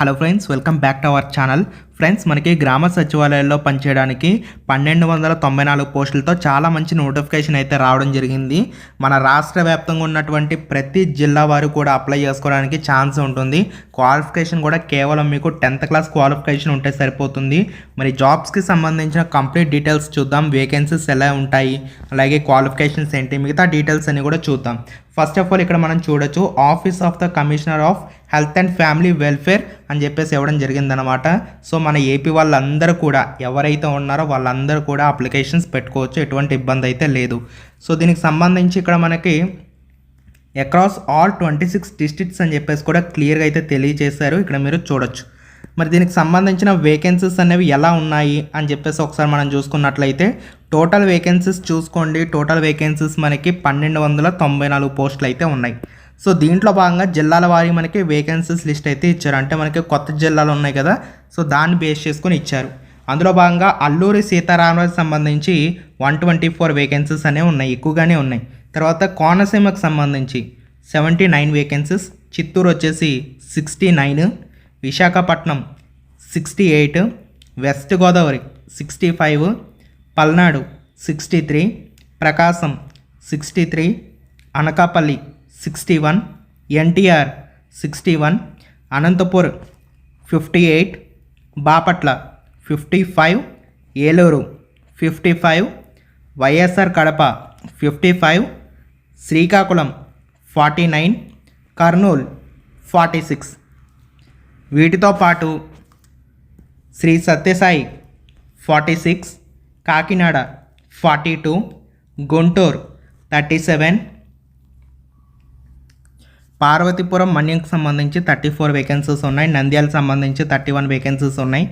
Hello friends welcome back to our channel friends మనకి గ్రామ సచివాలయాల్లో పనిచేయడానికి పన్నెండు వందల తొంభై నాలుగు పోస్టులతో చాలా మంచి నోటిఫికేషన్ అయితే రావడం జరిగింది. మన రాష్ట్ర వ్యాప్తంగా ఉన్నటువంటి ప్రతి జిల్లా వారు కూడా అప్లై చేసుకోవడానికి ఛాన్స్ ఉంటుంది. క్వాలిఫికేషన్ కూడా కేవలం మీకు టెన్త్ క్లాస్ క్వాలిఫికేషన్ ఉంటే సరిపోతుంది. మరి జాబ్స్కి సంబంధించిన కంప్లీట్ డీటెయిల్స్ చూద్దాం. వేకెన్సీస్ ఎలా ఉంటాయి? అలాగే క్వాలిఫికేషన్స్ ఏంటి? మిగతా డీటెయిల్స్ అన్నీ కూడా చూద్దాం. ఫస్ట్ ఆఫ్ ఆల్ ఇక్కడ మనం చూడొచ్చు office of the commissioner of health and family welfare అని చెప్పేసి ఇవ్వడం జరిగిందనమాట సో మన ఏపీ వాళ్ళందరూ కూడా ఎవరైతే ఉన్నారో వాళ్ళందరూ కూడా అప్లికేషన్స్ పెట్టుకోవచ్చు ఎటువంటి ఇబ్బంది అయితే లేదు. సో దీనికి సంబంధించి ఇక్కడ మనకి across all twenty six districts అని చెప్పేసి కూడా క్లియర్గా అయితే తెలియజేశారు. ఇక్కడ మీరు చూడొచ్చు. మరి దీనికి సంబంధించిన వేకెన్సీస్ అనేవి ఎలా ఉన్నాయి అని చెప్పేసి ఒకసారి మనం చూసుకున్నట్లయితే టోటల్ వేకెన్సీస్ చూసుకోండి. టోటల్ వేకెన్సీస్ మనకి పన్నెండు వందల తొంభై నాలుగు పోస్టులు అయితే ఉన్నాయి. సో దీంట్లో భాగంగా జిల్లాల వారి మనకి వేకెన్సీస్ లిస్ట్ అయితే ఇచ్చారు. అంటే మనకి కొత్త జిల్లాలు ఉన్నాయి కదా సో దాన్ని బేస్ చేసుకొని ఇచ్చారు. అందులో భాగంగా అల్లూరి సీతారామరాజు సంబంధించి వన్ ట్వంటీ ఫోర్ వేకెన్సీస్ అనేవి ఉన్నాయి ఎక్కువగానే ఉన్నాయి. తర్వాత కోనసీమకు సంబంధించి సెవెంటీ నైన్ వేకెన్సీస్ చిత్తూరు వచ్చేసి sixty nine Visakhapatnam sixty eight west Godavari sixty five Palnadu sixty three Prakasam sixty three Anakapalli sixty one NTR sixty one Anantapur fifty eight Bapatla fifty five Eluru fifty five YSR Kadapa fifty five Srikakulam forty nine Kurnool forty six వీటితో పాటు Sri Sathya Sai forty six Kakinada forty two Guntur thirty seven Parvathipuram మన్యంకి సంబంధించి thirty four vacancies ఉన్నాయి. నంద్యాలకు సంబంధించి thirty one vacancies ఉన్నాయి.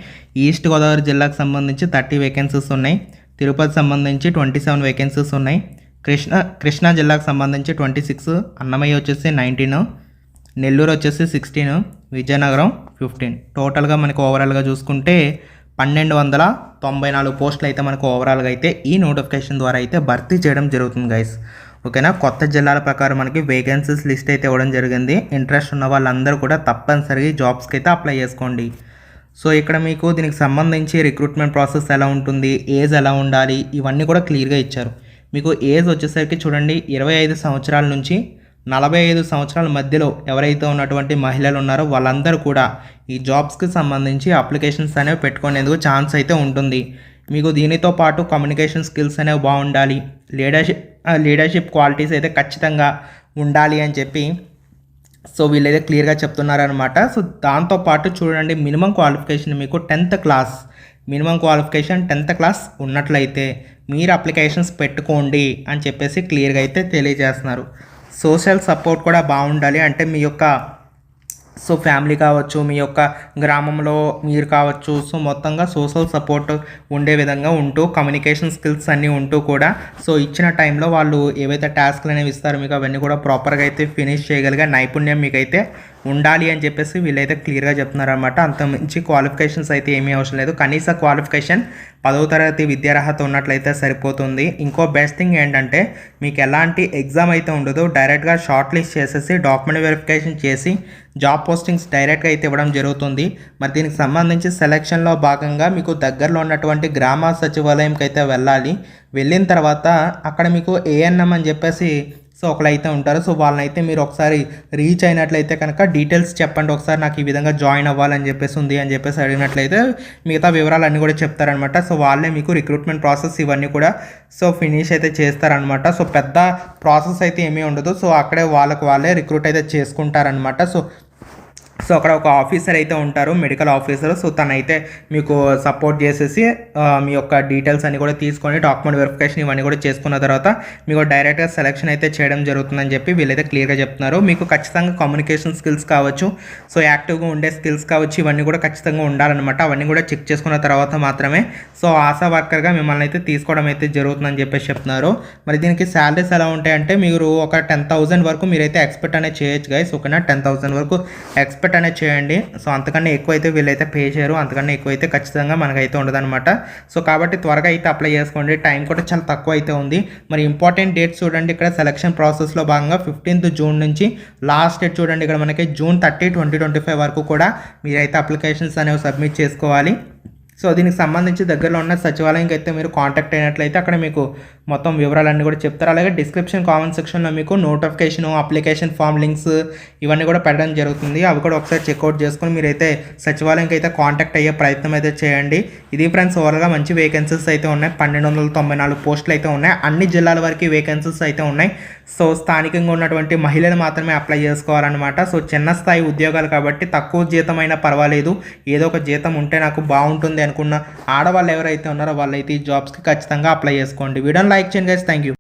East Godavari జిల్లాకు సంబంధించి thirty vacancies ఉన్నాయి. తిరుపతి సంబంధించి ట్వంటీ సెవెన్ వేకెన్సీస్ ఉన్నాయి. కృష్ణ కృష్ణా జిల్లాకు సంబంధించి ట్వంటీ సిక్స్ అన్నమయ్య వచ్చేసి నైన్టీన్ నెల్లూరు వచ్చేసి సిక్స్టీన్ విజయనగరం ఫిఫ్టీన్ టోటల్గా మనకు ఓవరాల్గా చూసుకుంటే పన్నెండు వందల తొంభై నాలుగు పోస్టులు అయితే మనకు ఓవరాల్గా అయితే ఈ నోటిఫికేషన్ ద్వారా అయితే భర్తీ చేయడం జరుగుతుంది గైస్ ఓకేనా? కొత్త జిల్లాల ప్రకారం మనకి వేకెన్సీస్ లిస్ట్ అయితే ఇవ్వడం జరిగింది. ఇంట్రెస్ట్ ఉన్న వాళ్ళందరూ కూడా తప్పనిసరిగా జాబ్స్కి అయితే అప్లై చేసుకోండి. సో ఇక్కడ మీకు దీనికి సంబంధించి రిక్రూట్మెంట్ ప్రాసెస్ ఎలా ఉంటుంది ఏజ్ ఎలా ఉండాలి ఇవన్నీ కూడా క్లియర్గా ఇచ్చారు. మీకు ఏజ్ వచ్చేసరికి చూడండి ఇరవై ఐదు సంవత్సరాల నుంచి నలభై ఐదు సంవత్సరాల మధ్యలో ఎవరైతే ఉన్నటువంటి మహిళలు ఉన్నారో వాళ్ళందరూ కూడా ఈ జాబ్స్కి సంబంధించి అప్లికేషన్స్ అనేవి పెట్టుకునేందుకు ఛాన్స్ అయితే ఉంటుంది. మీకు దీనితో పాటు కమ్యూనికేషన్ స్కిల్స్ అనేవి బాగుండాలి. లీడర్షిప్ లీడర్షిప్ క్వాలిటీస్ అయితే ఖచ్చితంగా ఉండాలి అని చెప్పి సో వీళ్ళైతే క్లియర్గా చెప్తున్నారనమాట సో దాంతోపాటు చూడండి మినిమం క్వాలిఫికేషన్ మీకు tenth class minimum qualification tenth class ఉన్నట్లయితే మీరు అప్లికేషన్స్ పెట్టుకోండి అని చెప్పేసి క్లియర్గా అయితే తెలియజేస్తున్నారు. సోషల్ సపోర్ట్ కూడా బాగుండాలి. అంటే మీ యొక్క సో ఫ్యామిలీ కావచ్చు మీ యొక్క గ్రామంలో మీరు కావచ్చు సో మొత్తంగా సోషల్ సపోర్ట్ ఉండే విధంగా ఉంటూ కమ్యూనికేషన్ స్కిల్స్ అన్నీ ఉంటూ కూడా సో ఇచ్చిన టైంలో వాళ్ళు ఏవైతే టాస్క్లు అనేవి ఇస్తారో మీకు అవన్నీ కూడా ప్రాపర్గా అయితే ఫినిష్ చేయగలిగే నైపుణ్యం మీకైతే ఉండాలి అని చెప్పేసి వీళ్ళైతే క్లియర్గా చెప్తున్నారనమాట అంత మంచి క్వాలిఫికేషన్స్ అయితే ఏమీ అవసరం లేదు. కనీస క్వాలిఫికేషన్ పదవ తరగతి విద్యార్హత ఉన్నట్లయితే సరిపోతుంది. ఇంకో బెస్ట్ థింగ్ ఏంటంటే మీకు ఎలాంటి ఎగ్జామ్ అయితే ఉండదు డైరెక్ట్గా షార్ట్ లిస్ట్ చేసేసి డాక్యుమెంట్ వెరిఫికేషన్ చేసి జాబ్ పోస్టింగ్స్ డైరెక్ట్గా అయితే ఇవ్వడం జరుగుతుంది. మరి దీనికి సంబంధించి సెలక్షన్లో భాగంగా మీకు దగ్గరలో ఉన్నటువంటి గ్రామ సచివాలయంకి అయితే వెళ్ళాలి. వెళ్ళిన తర్వాత అక్కడ మీకు ఏఎన్ఎం అని చెప్పేసి సో ఒకళ్ళు అయితే ఉంటారు. సో వాళ్ళని అయితే మీరు ఒకసారి రీచ్ అయినట్లయితే కనుక డీటెయిల్స్ చెప్పండి. ఒకసారి నాకు ఈ విధంగా జాయిన్ అవ్వాలని చెప్పేసి ఉంది అని చెప్పేసి అడిగినట్లయితే మిగతా వివరాలు అన్నీ కూడా చెప్తారనమాట సో వాళ్ళే మీకు రిక్రూట్మెంట్ ప్రాసెస్ ఇవన్నీ కూడా సో ఫినిష్ అయితే చేస్తారనమాట సో పెద్ద ప్రాసెస్ అయితే ఏమీ ఉండదు. సో అక్కడే వాళ్ళకు వాళ్ళే రిక్రూట్ అయితే చేసుకుంటారనమాట సో సో అక్కడ ఒక ఆఫీసర్ అయితే ఉంటారు మెడికల్ ఆఫీసర్ సో తనైతే మీకు సపోర్ట్ చేసేసి మీ యొక్క డీటెయిల్స్ అన్ని కూడా తీసుకొని డాక్యుమెంట్ వెరిఫికేషన్ ఇవన్నీ కూడా చేసుకున్న తర్వాత మీకు డైరెక్ట్గా సెలెక్షన్ అయితే చేయడం జరుగుతుందని చెప్పి వీళ్ళైతే క్లియర్గా చెప్తున్నారు. మీకు ఖచ్చితంగా కమ్యూనికేషన్ స్కిల్స్ కావచ్చు సో యాక్టివ్గా ఉండే స్కిల్స్ కావచ్చు ఇవన్నీ కూడా ఖచ్చితంగా ఉండాలన్నమాట. అవన్నీ కూడా చెక్ చేసుకున్న తర్వాత మాత్రమే సో ఆశా వర్కర్గా మిమ్మల్ని అయితే తీసుకోవడం అయితే జరుగుతుందని చెప్పేసి చెప్తున్నారు. మరి దీనికి శాలరీస్ ఎలా ఉంటాయంటే మీరు ఒక టెన్ థౌసండ్ వరకు మీరైతే ఎక్స్పెక్ట్ అనేది చేయొచ్చు గైస్ ఓకేనా? టెన్ థౌసండ్ వరకు ఎక్స్పెక్ట్ అనేది చేయండి. సో అంతకన్నా ఎక్కువ అయితే వీళ్ళైతే పే చేయరు. అంతకన్నా ఎక్కువ అయితే ఖచ్చితంగా మనకైతే ఉండదన్నమాట. సో కాబట్టి త్వరగా అయితే అప్లై చేసుకోండి. టైం కూడా చాలా తక్కువ అయితే ఉంది. మరి ఇంపార్టెంట్ డేట్స్ చూడండి. ఇక్కడ సెలక్షన్ ప్రాసెస్లో భాగంగా ఫిఫ్టీన్త్ జూన్ నుంచి లాస్ట్ డేట్ చూడండి. ఇక్కడ మనకి June thirty twenty twenty five వరకు కూడా మీరైతే అప్లికేషన్స్ అనేవి సబ్మిట్ చేసుకోవాలి. సో దీనికి సంబంధించి దగ్గరలో ఉన్న సచివాలయంకి అయితే మీరు కాంటాక్ట్ అయినట్లయితే అక్కడ మీకు మొత్తం వివరాలన్నీ కూడా చెప్తారు. అలాగే డిస్క్రిప్షన్ కామెంట్ సెక్షన్లో మీకు నోటిఫికేషన్ అప్లికేషన్ ఫామ్ లింక్స్ ఇవన్నీ కూడా పెట్టడం జరుగుతుంది. అవి కూడా ఒకసారి చెక్అవుట్ చేసుకొని మీరైతే సచివాలయంకి అయితే కాంటాక్ట్ అయ్యే ప్రయత్నం అయితే చేయండి. ఇది ఫ్రెండ్స్ ఓవరాల్గా మంచి వేకెన్సీస్ అయితే ఉన్నాయి. పన్నెండు వందల తొంభై నాలుగు పోస్టులు అయితే ఉన్నాయి. అన్ని జిల్లాల వరకు వేకెన్సీస్ అయితే ఉన్నాయి. సో స్థానికంగా ఉన్నటువంటి మహిళలు మాత్రమే అప్లై చేసుకోవాలన్నమాట. సో చిన్న స్థాయి ఉద్యోగాలు కాబట్టి తక్కువ జీతం అయినా పర్వాలేదు. ఏదో ఒక జీతం ఉంటే నాకు బాగుంటుంది అనుకున్న ఆడవాళ్ళు ఎవరైతే ఉన్నారో వాళ్ళైతే ఈ జాబ్స్కి ఖచ్చితంగా అప్లై చేసుకోండి. వీడియోని లైక్ చేయండి గైస్ థ్యాంక్ యూ